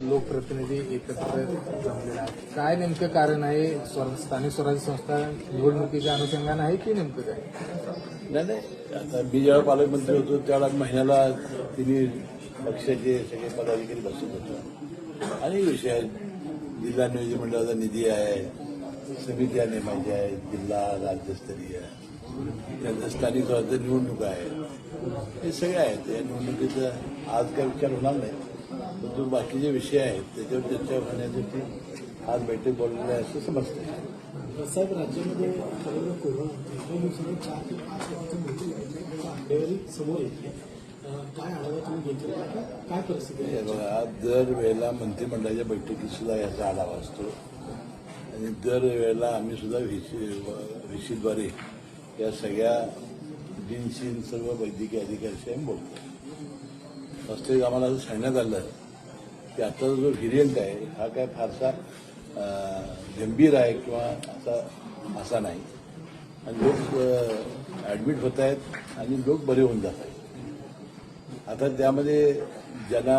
लोकप्रतिनिधी एकत्र जमलेला आहे. काय नेमकं कारण आहे? स्थानिक स्वराज्य संस्था निवडणुकीच्या अनुषंगानं आहे की नेमकं काय? नाही नाही. आता मी ज्यावेळेला पालकमंत्री होतो त्यावेळेला महिन्याला तिने पक्षाचे सगळे पदाधिकारी बसत होतो. अनेक विषय आहेत जिल्हा नियोजन मंडळाचा निधी आहे समित्या नेमायच्या आहेत जिल्हा राज्यस्तरीय. त्यानंतर स्थानिक स्वराज्य निवडणुका आहे. हे सगळे आहेत. या निवडणुकीचा आज काय विचार होणार नाही. परंतु बाकीचे विषय आहेत त्याच्यावर चर्चा होण्यासाठी आज बैठक बोललेली आहे असं समजतं. साहेब राज्यामध्ये चार ते पाच लाखाचं आकडेवारी समोर येते काय आढावा तुम्ही घेतला का? काय परिस्थिती आहे? बघा दरवेळेला मंत्रिमंडळाच्या बैठकीत सुद्धा याचा आढावा असतो. आणि दरवेळेला आम्ही सुद्धा व्हीसीद्वारे या सगळ्या डीनसीन सर्व वैद्यकीय अधिकाऱ्याशी आम्ही बोलतो. वास्तविक आम्हाला असं सांगण्यात आलं. की आताचा जो व्हेरियंट आहे हा काय फारसा गंभीर आहे किंवा असा असा नाही. आणि लोक ॲडमिट होत आहेत आणि लोक बरे होऊन जात आहेत. आता त्यामध्ये ज्यांना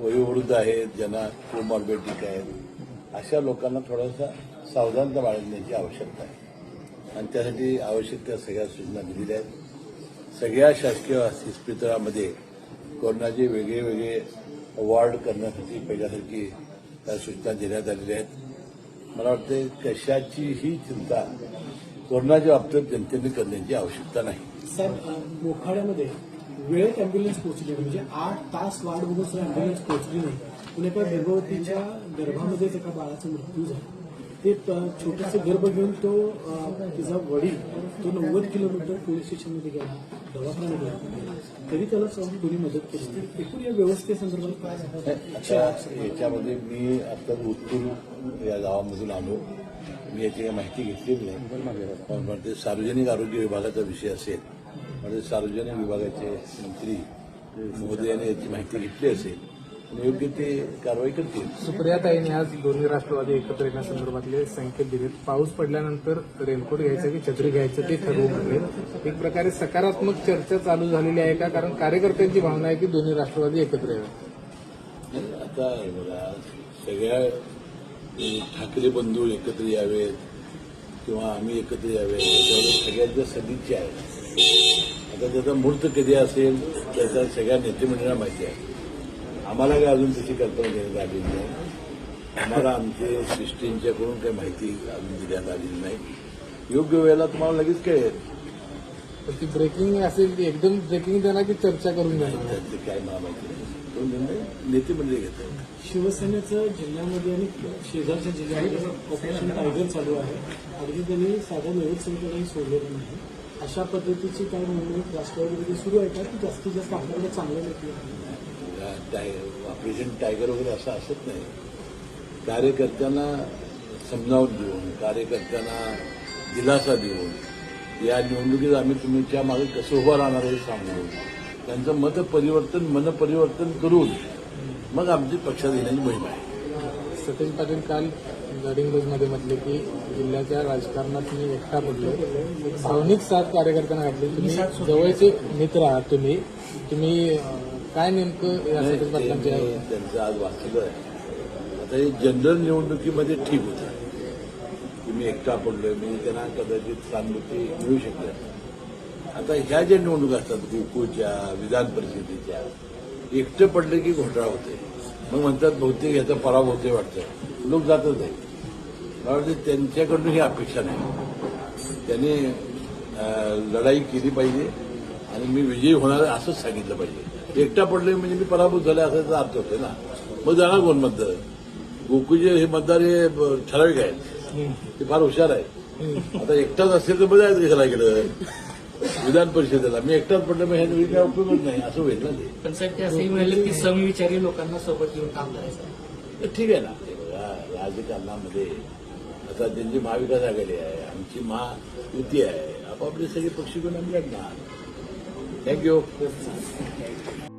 वयोवृद्ध आहेत ज्यांना कोमॉर्बिडिक आहेत अशा लोकांना थोडासा सावधानता बाळगण्याची आवश्यकता आहे. आणि त्यासाठी आवश्यक त्या सगळ्या सूचना दिलेल्या आहेत. सगळ्या शासकीय इस्पितळामध्ये कोरोनाचे वेगळे वेगळे वॉर्ड करण्यासाठी पहिल्यासारखी त्या सूचना देण्यात आलेल्या आहेत. मला वाटतं कशाचीही चिंता कोरोनाच्या बाबतीत जनतेने करण्याची आवश्यकता नाही. साहेब मोखाड्यामध्ये वेळेत अँब्युलन्स पोहोचली म्हणजे आठ तास वाढ बघून सुद्धा अँब्युलन्स पोहोचली नाही. पुणे एका गर्भवतीच्या गर्भामध्येच एका बाळाचा मृत्यू झाला. ते छोटंसं गर्भ घेऊन तो तिचा वडील तो नव्वद किलोमीटर पोलीस स्टेशनमध्ये गेला दवाखान्यात गेला. तरी त्याला जाऊन कोणी मदत केली एकूण या व्यवस्थेसंदर्भात काय याच्यामध्ये मी आता उत्तूर या गावामधून आलो. मी याची काही माहिती घेतलेली नाही. पण ते सार्वजनिक आरोग्य विभागाचा विषय असेल म्हणजे सार्वजनिक विभागाचे मंत्री महोदयाने याची माहिती घेतली असेल योग्य ते कारवाई करतील. सुप्रियाताईंनी आज दोन्ही राष्ट्रवादी एकत्र येण्यासंदर्भातले संकेत दिलेत. पाऊस पडल्यानंतर रेनकोट घ्यायचं की छत्री घ्यायचं ते ठरवून घेतले एक प्रकारे सकारात्मक चर्चा चालू झालेली आहे का? कारण कार्यकर्त्यांची भावना आहे की दोन्ही राष्ट्रवादी एकत्र यावे. आता बघा सगळ्या ठाकरे बंधू एकत्र यावेत किंवा आम्ही एकत्र यावे याच्यावर सगळ्यांच्या सदिच्छा आहे आता त्याचा मुहूर्त कधी असेल त्याचा सगळ्या नेतेमंडळांना माहिती आहे. आम्हाला काय अजून तशी कल्पना देण्यात आलेली नाही. आम्हाला आमचे सृष्टींच्याकडून काही माहिती अजून देण्यात आलेली नाही. योग्य वेळेला तुम्हाला लगेच कळेल. तर ती ब्रेकिंग असेल ती एकदम ब्रेकिंग देणार की चर्चा करून देणार. त्यातले काय मला माहिती नाही. तो निर्णय नेतेमंडळी घेतात. शिवसेनेचं जिल्ह्यामध्ये आणि शेजारच्या जिल्ह्यामध्ये ऑपरेशन टायगर चालू आहे. अगदी त्यांनी साध्या निवड समितीलाही सोडलेलं नाही. अशा पद्धतीची काय निवडणूक राष्ट्रवादीमध्ये सुरू आहे का? की जास्तीत जास्त आपल्याकडे चांगले नेते टायगर या टायगर वगैरे असं असत नाही. कार्यकर्त्यांना समजावून देऊन कार्यकर्त्यांना दिलासा देऊन या निवडणुकीत आम्ही तुमच्या मागे कसं उभं राहणार हे सांगून त्यांचं मत परिवर्तन मन परिवर्तन करून मग आमची पक्षात येण्याची मोहीम आहे. सतीश पाटील काल गडिंग्लजमध्ये म्हटले की जिल्ह्याच्या राजकारणात तुम्ही एकटा पडलो भावनिक साथ कार्यकर्त्यांना घातली. तुम्ही जवळचे मित्र आहात तुम्ही. तुम्ही काय नेमकं त्यांचं आज वाचलं आहे. आता हे जनरल निवडणुकीमध्ये ठीक होतं. की मी एकटा पडलोय मी त्यांना कदाचित सहानुभूती मिळू शकते आता ह्या ज्या निवडणुका असतात गोकुळच्या विधान परिषदेच्या एकटं पडलं की घोटाळा होते मग म्हणतात बहुतेक याचा पराभव होते वाटतं. लोक जातच नाही. मला वाटतं त्यांच्याकडून ही अपेक्षा नाही. त्यांनी अं, लढाई केली पाहिजे आणि मी विजयी होणार असंच सांगितलं पाहिजे. एकटा पडले म्हणजे मी पराभूत झाले असाचा अर्थ होतोय ना. मग जाणार कोण मतदार? गोकुळचे हे मतदार हे ठराविक आहेत. ते फार हुशार आहेत. आता एकटाच असेल तर बरं आहे कशाला गेलं विधान परिषदेला. मी एकटाच पडलं मग ह्या काय उपयोगच नाही. असं होईल ना ते. पण साहेब ते असंही म्हणाले की समविचारी लोकांना सोबत घेऊन काम करायचं. तर ठीक आहे ना. ते बघा राजकारणामध्ये आता त्यांची महाविकास आघाडी आहे आमची महायुती आहे. आपापले सगळे पक्ष घेऊन आम्ही लढणार. Thank you.